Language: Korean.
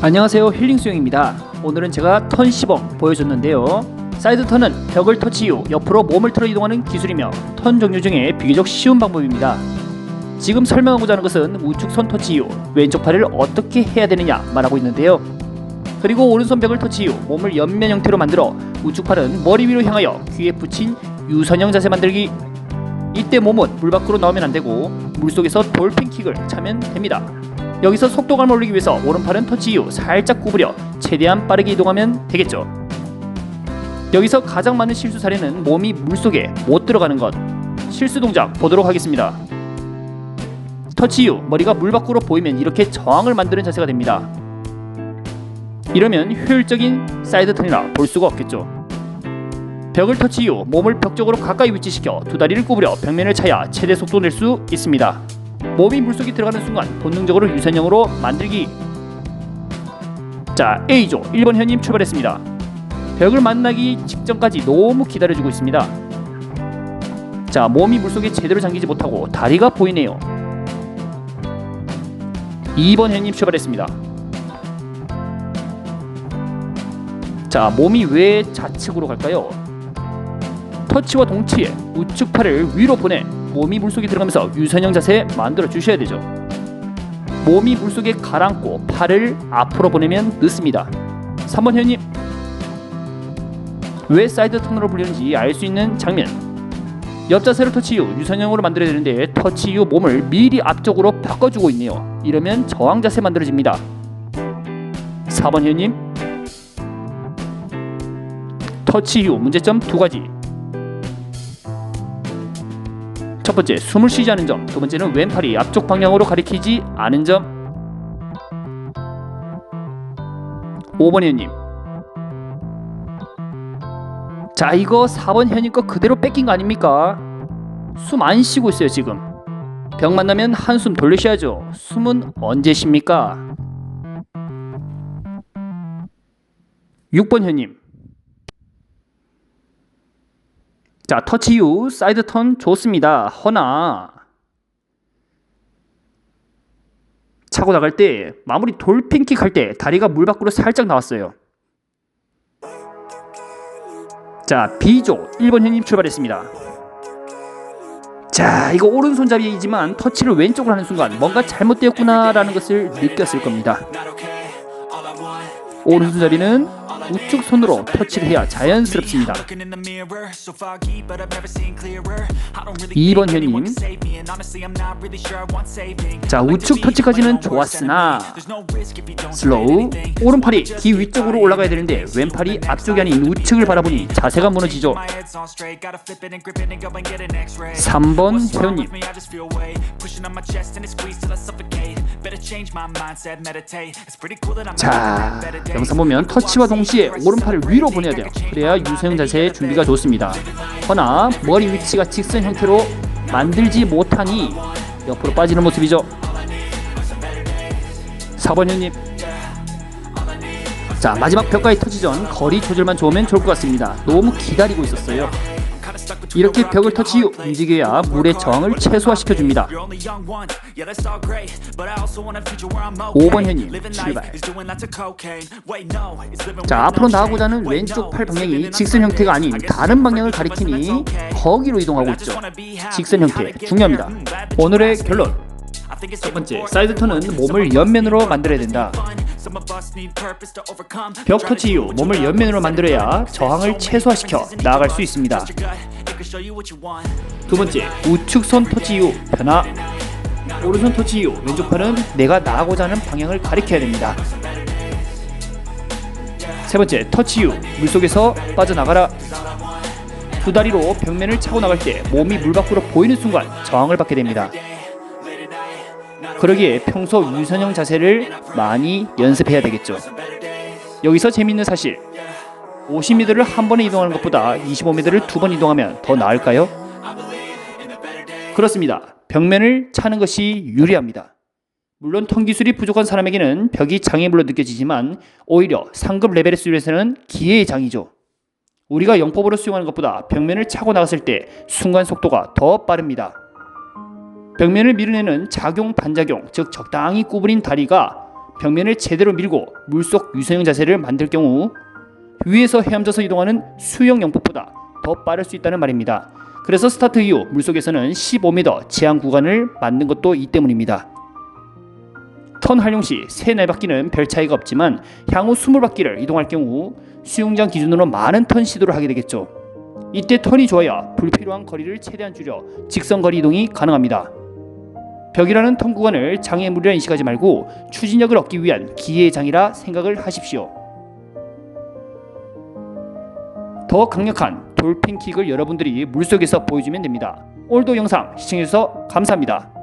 안녕하세요 힐링 수영입니다. 오늘은 제가 턴 시범 보여줬는데요. 사이드 턴은 벽을 터치 이후 옆으로 몸을 틀어 이동하는 기술이며 턴 종류 중에 비교적 쉬운 방법입니다. 지금 설명하고자 하는 것은 우측 손 터치 이후 왼쪽 팔을 어떻게 해야 되느냐 말하고 있는데요. 그리고 오른손 벽을 터치 이후 몸을 옆면 형태로 만들어 우측 팔은 머리 위로 향하여 귀에 붙인 유선형 자세 만들기. 이때 몸은 물 밖으로 나오면 안 되고 물속에서 돌핀킥을 차면 됩니다 여기서 속도감을 올리기 위해서 오른팔은 터치 이후 살짝 구부려 최대한 빠르게 이동하면 되겠죠. 여기서 가장 많은 실수 사례는 몸이 물속에 못 들어가는 것. 실수 동작 보도록 하겠습니다. 터치 이후 머리가 물 밖으로 보이면 이렇게 저항을 만드는 자세가 됩니다. 이러면 효율적인 사이드 턴이라 볼 수가 없겠죠. 벽을 터치 이후 몸을 벽 쪽으로 가까이 위치시켜 두 다리를 구부려 벽면을 차야 최대 속도 낼 수 있습니다. 몸이 물속에 들어가는 순간 본능적으로 유선형으로 만들기. 자 A조. 1번 현님 출발했습니다. 벽을 만나기 직전까지 너무 기다려주고 있습니다. 자 몸이 물속에 제대로 잠기지 못하고 다리가 보이네요. 2번 현님 출발했습니다. 자 몸이 왜 좌측으로 갈까요? 터치와 동시에 우측 팔을 위로 보내 몸이 물속에 들어가면서 유선형 자세 만들어 주셔야 되죠. 몸이 물속에 가라앉고 팔을 앞으로 보내면 늦습니다. 3번 현님 왜 사이드 턴으로 불리는지 알 수 있는 장면 옆 자세를 터치 이후 유선형으로 만들어야 되는데 터치 이후 몸을 미리 앞쪽으로 바꿔주고 있네요. 이러면 저항 자세 만들어집니다. 4번 현님 터치 이후 문제점 두 가지 첫 번째, 숨을 쉬지 않은 점. 두 번째는 왼팔이 앞쪽 방향으로 가리키지 않은 점. 5번 현님. 자, 이거 4번 현님 거 그대로 뺏긴 거 아닙니까? 숨 안 쉬고 있어요, 지금. 병 만나면 한숨 돌리셔야죠. 숨은 언제 쉽니까? 6번 현님. 자, 터치 이후 사이드 턴 좋습니다. 허나 차고 나갈 때 마무리 돌핀킥 할 때 다리가 물 밖으로 살짝 나왔어요. 자, B조 1번 현님 출발했습니다. 자, 이거 오른손잡이이지만 터치를 왼쪽으로 하는 순간 뭔가 잘못되었구나라는 것을 느꼈을 겁니다. 오른손잡이는 우측 손으로 터치를 해야 자연스럽습니다. 2번 현님. 자 우측 터치까지는 좋았으나 슬로우 오른팔이 귀 위쪽으로 올라가야 되는데 왼팔이 앞쪽이 아닌 우측을 바라보니 자세가 무너지죠. 3번 회원님 자 영상 보면 터치와 동시에 오른팔을 위로 보내야 돼요. 그래야 유수형 자세의 준비가 좋습니다. 허나 머리 위치가 직선 형태로 만들지 못하니 옆으로 빠지는 모습이죠. 4번 형님. 자 마지막 벽과의 터치 전 거리 조절만 좋으면 좋을 것 같습니다. 너무 기다리고 있었어요 이렇게 벽을 터치 후 움직여야 물의 저항을 최소화시켜 줍니다. 5번 현님 출발. 자 앞으로 나가고자 하는 왼쪽 팔 방향이 직선 형태가 아닌 다른 방향을 가리키니 거기로 이동하고 있죠. 직선 형태 중요합니다. 오늘의 결론. 첫 번째, 사이드 턴은 몸을 옆면으로 만들어야 된다. 벽 터치 이후 몸을 옆면으로 만들어야 저항을 최소화시켜 나아갈 수 있습니다. 두 번째, 우측 손 터치 이후 변화. 오른손 터치 이후 왼쪽 팔은 내가 나가고자 하는 방향을 가리켜야 됩니다. 세 번째, 터치 이후 물속에서 빠져나가라. 두 다리로 벽면을 차고 나갈 때 몸이 물 밖으로 보이는 순간 저항을 받게 됩니다. 그러기에 평소 유선형 자세를 많이 연습해야 되겠죠. 여기서 재밌는 사실. 50m를 한 번에 이동하는 것보다 25m를 두 번 이동하면 더 나을까요? 그렇습니다. 벽면을 차는 것이 유리합니다. 물론 턴 기술이 부족한 사람에게는 벽이 장애물로 느껴지지만 오히려 상급 레벨의 수준에서는 기회의 장이죠. 우리가 영법으로 수용하는 것보다 벽면을 차고 나갔을 때 순간 속도가 더 빠릅니다. 벽면을 밀어내는 작용 반작용 즉 적당히 구부린 다리가 벽면을 제대로 밀고 물속 유선형 자세를 만들 경우 위에서 헤엄쳐서 이동하는 수영 영법보다 더 빠를 수 있다는 말입니다. 그래서 스타트 이후 물속에서는 15m 제한 구간을 만든 것도 이 때문입니다. 턴 활용 시세 내바퀴는 별 차이가 없지만 향후 20바퀴를 이동할 경우 수영장 기준으로 많은 턴 시도를 하게 되겠죠. 이때 턴이 좋아야 불필요한 거리를 최대한 줄여 직선 거리 이동이 가능합니다. 벽이라는 턴 구간을 장애물이라 인식하지 말고 추진력을 얻기 위한 기회의 장이라 생각을 하십시오. 더 강력한 돌핀킥을 여러분들이 물속에서 보여주면 됩니다. 오늘도 영상 시청해주셔서 감사합니다.